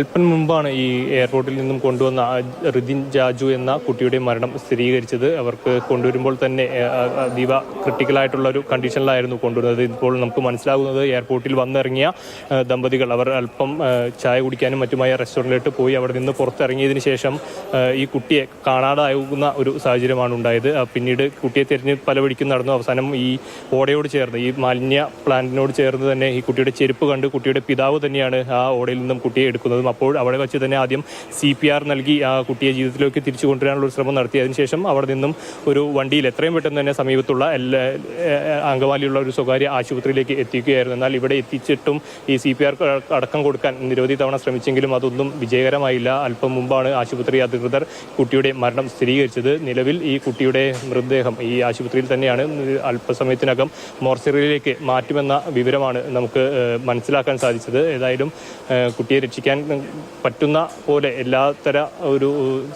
അല്പം മുമ്പാണ് ഈ എയർപോർട്ടിൽ നിന്നും കൊണ്ടുവന്ന റിദിൻ ജാജു എന്ന കുട്ടിയുടെ മരണം സ്ഥിരീകരിച്ചത്. അവർക്ക് കൊണ്ടുവരുമ്പോൾ തന്നെ അതീവ ക്രിട്ടിക്കലായിട്ടുള്ള ഒരു കണ്ടീഷനിലായിരുന്നു കൊണ്ടുവരുന്നത് ഇപ്പോൾ നമുക്ക് മനസ്സിലാകുന്നത് എയർപോർട്ടിൽ വന്നിറങ്ങിയ ദമ്പതികൾ. അവർ അല്പം ചായ കുടിക്കാനും മറ്റുമായ റെസ്റ്റോറന്റിലോട്ട് പോയി അവിടെ നിന്ന് പുറത്തിറങ്ങിയതിന് ശേഷം ഈ കുട്ടിയെ കാണാതാകുന്ന ഒരു സാഹചര്യമാണ് ഉണ്ടായത്. പിന്നീട് കുട്ടിയെ തിരഞ്ഞ് പല വഴിക്കും നടന്നു. അവസാനം ഈ ഓടയോട് ചേർന്ന് ഈ മാലിന്യ പ്ലാന്റിനോട് ചേർന്ന് തന്നെ ഈ കുട്ടിയുടെ ചെരുപ്പ് കണ്ട് കുട്ടിയുടെ പിതാവ് തന്നെയാണ് ആ ഓടയിൽ നിന്നും കുട്ടിയെ എടുക്കുന്നതും. അപ്പോൾ അവിടെ വെച്ച് തന്നെ ആദ്യം സി പി ആർ നൽകി ആ കുട്ടിയെ ജീവിതത്തിലേക്ക് തിരിച്ചു കൊണ്ടുവരാനുള്ള ഒരു ശ്രമം നടത്തി. അതിനുശേഷം അവിടെ നിന്നും ഒരു വണ്ടിയിൽ എത്രയും പെട്ടെന്ന് തന്നെ സമീപത്തുള്ള എല്ലാ അംഗവാലിയുള്ള ഒരു സ്വകാര്യ ആശുപത്രിയിലേക്ക് എത്തിക്കുകയായിരുന്നു. എന്നാൽ ഇവിടെ എത്തിച്ചിട്ടും ഈ സി പി ആർ അടക്കം കൊടുക്കാൻ നിരവധി തവണ ശ്രമിച്ചെങ്കിലും അതൊന്നും വിജയകരമായില്ല. അല്പം മുമ്പാണ് ആശുപത്രി അധികൃതർ കുട്ടിയുടെ മരണം സ്ഥിരീകരിച്ചത്. നിലവിൽ ഈ കുട്ടിയുടെ മൃതദേഹം ഈ ആശുപത്രിയിൽ തന്നെയാണ്. അല്പസമയത്തിനകം മോർച്ചറിയിലേക്ക് മാറ്റുമെന്ന വിവരമാണ് നമുക്ക് മനസ്സിലാക്കാൻ സാധിച്ചത്. ഏതായാലും കുട്ടിയെ രക്ഷിക്കാൻ പറ്റുന്ന പോലെ എല്ലാത്തര ഒരു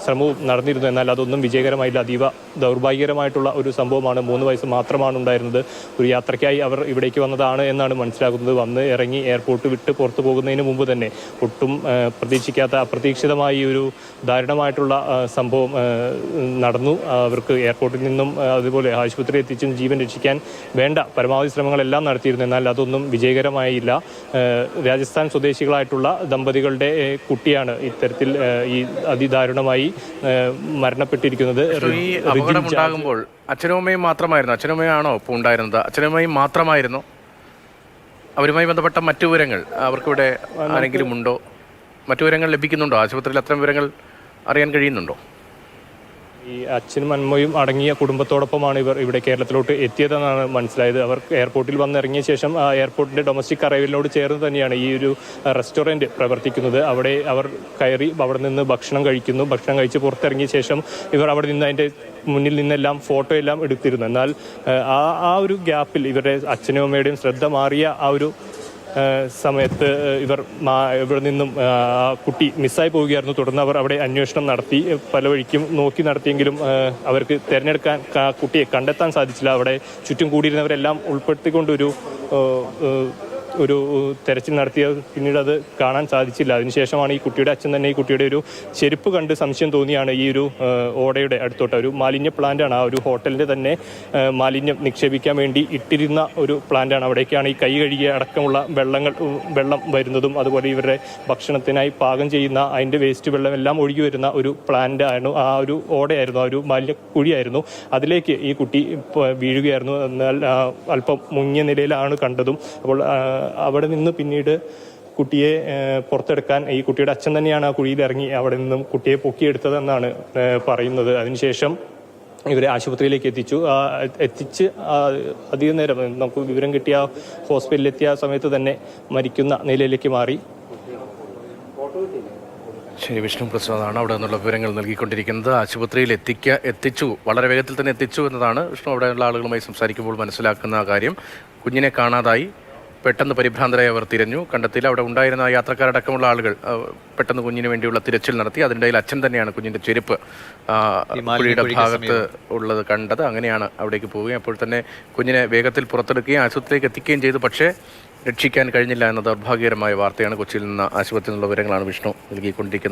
ശ്രമവും നടന്നിരുന്നു. എന്നാൽ അതൊന്നും വിജയകരമായില്ല. അതീവ ദൗർഭാഗ്യകരമായിട്ടുള്ള ഒരു സംഭവമാണ്. മൂന്ന് വയസ്സ് മാത്രമാണ് ഉണ്ടായിരുന്നത്. ഒരു യാത്രയ്ക്കായി അവർ ഇവിടേക്ക് വന്നതാണ് എന്നാണ് മനസ്സിലാക്കുന്നത് വന്ന് ഇറങ്ങി എയർപോർട്ട് വിട്ട് പുറത്തു പോകുന്നതിന് മുമ്പ് തന്നെ ഒട്ടും പ്രതീക്ഷിക്കാത്ത അപ്രതീക്ഷിതമായ ഒരു ദാരുണമായിട്ടുള്ള സംഭവം നടന്നു. അവർക്ക് എയർപോർട്ടിൽ നിന്നും അതുപോലെ ആശുപത്രി എത്തിച്ചും ജീവൻ രക്ഷിക്കാൻ വേണ്ട പരമാവധി ശ്രമങ്ങളെല്ലാം നടത്തിയിരുന്നു. എന്നാൽ അതൊന്നും വിജയകരമായില്ല. രാജസ്ഥാൻ സ്വദേശികളായിട്ടുള്ള ദമ്പതികളുടെ കുട്ടിയാണ് ഇത്തരത്തിൽ ഈ അതിദാരുണമായി മരണപ്പെട്ടിരിക്കുന്നത്. ഉണ്ടാകുമ്പോൾ അച്ഛനും അമ്മയും മാത്രമായിരുന്നു. അച്ഛനും ആണോ ഇപ്പോൾ ഉണ്ടായിരുന്നത്? അച്ഛനും അമ്മയും മാത്രമായിരുന്നു? അവരുമായി ബന്ധപ്പെട്ട മറ്റു വിവരങ്ങൾ അവർക്കിവിടെ ആരെങ്കിലും ഉണ്ടോ? മറ്റു വിവരങ്ങൾ ലഭിക്കുന്നുണ്ടോ? ആശുപത്രിയിൽ അത്തരം വിവരങ്ങൾ അറിയാൻ കഴിയുന്നുണ്ടോ? ഈ അച്ഛനും അമ്മയും അടങ്ങിയ കുടുംബത്തോടൊപ്പമാണ് ഇവർ ഇവിടെ കേരളത്തിലോട്ട് എത്തിയതെന്നാണ് മനസ്സിലായത്. അവർ എയർപോർട്ടിൽ വന്നിറങ്ങിയ ശേഷം എയർപോർട്ടിന്റെ ഡൊമസ്റ്റിക് അറൈവലിനോട് ചേർന്ന് തന്നെയാണ് ഈ ഒരു റെസ്റ്റോറന്റ് പ്രവർത്തിക്കുന്നത്. അവിടെ അവർ കയറി അവിടെ നിന്ന് ഭക്ഷണം കഴിക്കുന്നു. ഭക്ഷണം കഴിച്ച് പുറത്തിറങ്ങിയ ശേഷം ഇവർ അവിടെ നിന്ന് അതിന്റെ മുന്നിൽ നിന്നെല്ലാം ഫോട്ടോ എല്ലാം എടുത്തിരുന്നു. എന്നാൽ ആ ആ ഒരു ഗ്യാപ്പിൽ ഇവരുടെ അച്ഛനും അമ്മയുടെയും ശ്രദ്ധ മാറിയ ആ ഒരു സമയത്ത് ഇവർ ഇവിടെ നിന്നും കുട്ടി മിസ്സായി പോവുകയായിരുന്നു. തുടർന്ന് അവർ അവിടെ അന്വേഷണം നടത്തി. പല വഴിക്കും നോക്കി നടത്തിയെങ്കിലും അവർക്ക് തിരഞ്ഞെടുക്കാൻ കുട്ടിയെ കണ്ടെത്താൻ സാധിച്ചില്ല. അവിടെ ചുറ്റും കൂടിയിരുന്നവരെല്ലാം ഉൾപ്പെടുത്തിക്കൊണ്ടൊരു ഒരു തെരച്ചിൽ നടത്തിയ പിന്നീട് അത് കാണാൻ സാധിച്ചില്ല. അതിനുശേഷമാണ് ഈ കുട്ടിയുടെ അച്ഛൻ തന്നെ ഈ കുട്ടിയുടെ ഒരു ചെരുപ്പ് കണ്ട് സംശയം തോന്നിയാണ് ഈ ഒരു ഓടയുടെ അടുത്തോട്ട്. ഒരു മാലിന്യ പ്ലാന്റാണ് ആ ഒരു ഹോട്ടലിന്റെ തന്നെ മാലിന്യം നിക്ഷേപിക്കാൻ വേണ്ടി ഇട്ടിരുന്ന ഒരു പ്ലാന്റാണ് അവിടേക്കാണ് ഈ കൈ കഴുകിയ അടക്കമുള്ള വെള്ളങ്ങൾ വെള്ളം വരുന്നതും അതുപോലെ ഇവരുടെ ഭക്ഷണത്തിനായി പാകം ചെയ്യുന്ന അതിന്റെ വേസ്റ്റ് വെള്ളം എല്ലാം ഒഴുകി വരുന്ന ഒരു പ്ലാന്റ് ആയിരുന്നു. ആ ഒരു ഓടയായിരുന്നു. ആ ഒരു മാലിന്യ കുഴിയായിരുന്നു. അതിലേക്ക് ഈ കുട്ടി വീഴുകയായിരുന്നു. എന്നാൽ അല്പം മുങ്ങിയ നിലയിലാണ് കണ്ടതും. അപ്പോൾ അവിടെ നിന്ന് പിന്നീട് കുട്ടിയെ പുറത്തെടുക്കാൻ ഈ കുട്ടിയുടെ അച്ഛൻ തന്നെയാണ് ആ കുഴിയിൽ ഇറങ്ങി അവിടെ നിന്നും കുട്ടിയെ പൊക്കിയെടുത്തതെന്നാണ് പറയുന്നത്. അതിനുശേഷം ഇവരെ ആശുപത്രിയിലേക്ക് എത്തിച്ചു. എത്തിച്ച് അധികം നേരം നമുക്ക് വിവരം കിട്ടിയ ഹോസ്പിറ്റലിലെത്തിയ സമയത്ത് തന്നെ മരിക്കുന്ന നിലയിലേക്ക് മാറി. ശരി വിഷ്ണു പ്രസാദാണ് അവിടെ നിന്നുള്ള വിവരങ്ങൾ നൽകിക്കൊണ്ടിരിക്കുന്നത്. ആശുപത്രിയിൽ എത്തിക്ക എത്തിച്ചു വളരെ വേഗത്തിൽ തന്നെ എത്തിച്ചു എന്നതാണ് വിഷ്ണു അവിടെയുള്ള ആളുകളുമായി സംസാരിക്കുമ്പോൾ മനസ്സിലാക്കുന്ന കാര്യം. കുഞ്ഞിനെ കാണാതായി. പെട്ടെന്ന് പരിഭ്രാന്തരായി അവർ തിരഞ്ഞു. കണ്ടെത്തിയില്ല അവിടെ ഉണ്ടായിരുന്ന യാത്രക്കാരടക്കമുള്ള ആളുകൾ പെട്ടെന്ന് കുഞ്ഞിന് വേണ്ടിയുള്ള തിരച്ചിൽ നടത്തി. അതിന്റെ ഇടയിൽ അച്ഛൻ തന്നെയാണ് കുഞ്ഞിന്റെ ചെരുപ്പ് കുഴിയുടെ ഭാഗത്ത് ഉള്ളത് കണ്ടത്. അങ്ങനെയാണ് അവിടേക്ക് പോവുകയും അപ്പോൾ തന്നെ കുഞ്ഞിനെ വേഗത്തിൽ പുറത്തെടുക്കുകയും ആശുപത്രിയിലേക്ക് എത്തിക്കുകയും ചെയ്തു. പക്ഷേ രക്ഷിക്കാൻ കഴിഞ്ഞില്ല എന്ന ദൗർഭാഗ്യകരമായ വാർത്തയാണ് കൊച്ചിയിൽ നിന്ന് ആശുപത്രിയിൽ നിന്നുള്ള വിവരങ്ങളാണ് വിഷ്ണു നൽകിക്കൊണ്ടിരിക്കുന്നത്.